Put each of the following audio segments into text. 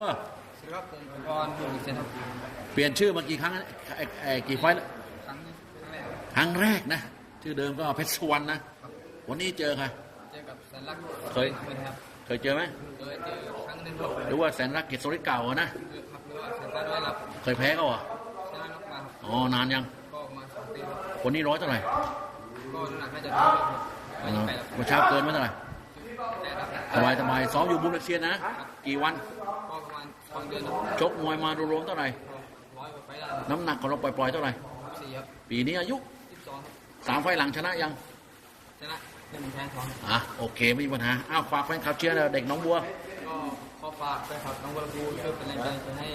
เออสวัสดีครับผมกรบุญเซนครับเปลี่ยนชื่อมากี่ครั้งแล้วไอ้ไอ้กี่ไฟล์แล้วครั้งครั้งแรกครั้งแรกนะ ชื่อเดิมก็เพชรสุวรรณนะ วันนี้เจอใครเจอกับแสนลักษณ์เคยเป็นครับเคยเจอไหมเคยเจอครั้งหนึ่งครับหรือว่าแสนรักเกตโซลิดเก่าอะนะคือครับหรือว่าแสนฟ้าด้วยครับเคยแพ้เขาเหรอชนะนกมาครับอ๋อนานยัง ก็มาสองปีครับคนนี้ร้อยเท่าไหร่ก็น้ำหนักน่าจะเท่าครับเอร้อยอแปดครับเมื่อเช้าเกินไม่เท่าไหร่แต่ครับ สบายสบายซ้อมอยู่บุรีเซียนนะ กี่วันก็ประมาณสองเดือนครับชกมวยมารวมๆเท่าไหร่ร้อยกว่าไฟล์ได้น้ำหนักของเราปล่อยๆเท่าไหร่สี่ครับปีนี้อายุสิบสองครับสามไฟล์หลังชนะยังชนะหนึ่งแพ้สองอะโอเคไม่มีปัญหาอ้าวฝากแฟนคลับเชียร์เด็กหน้องบัวก็ขอฝากไปครับน้องวรบูช่วยเป็นแรงใจให้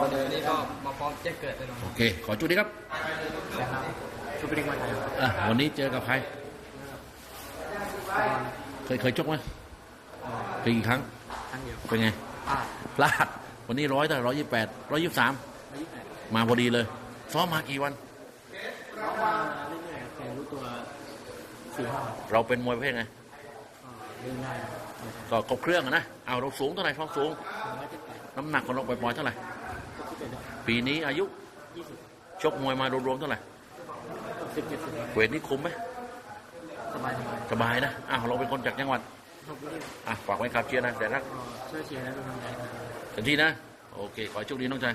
ก็เดี๋ยววันนี้ก็มาพร้อมแจ้งเกิดเลยนะคโอรับเค ขอจุดดีครับช่วยเป็นกำลังใจครับอะวันนี้เจอกับใครเคยเคยชกไหมเคย กี่ครั้งครั้งเดียวเป็นไงอ่าพลาดวันนี้ร้อยแต่ร้อยยี่แปดร้อยยี่สามอายุแปดมาพอดีเลย ซ้อมมากี่วันเขามาเรื่อยๆแต่รู้ตัวสี่ห้าเราเป็นมวยประเภทไงเล่นได้ก็ครบเครื่องอะนะเอาเราสูงเท่าไหร่ความสูงถึงแม้จะแปดน้ำหนักของเราปล่อยๆเท่าไหร่ก็ที่เป็นปีนี้อายุยี่สิบชกมวยมารวมๆเท่าไหร่สิบเจ็ดสิบเวทนี้คุ้มไหมสบายสบายสบายนะอ้าวเราเป็นคนจากจังหวัดข อบคุณที่อะฝากไว้ครับเชียร์นะแต่รักช่วยเชียร์และเป็นกำลังใจเต็มที่นะ โอเค ขอให้โชคดีน้องชาย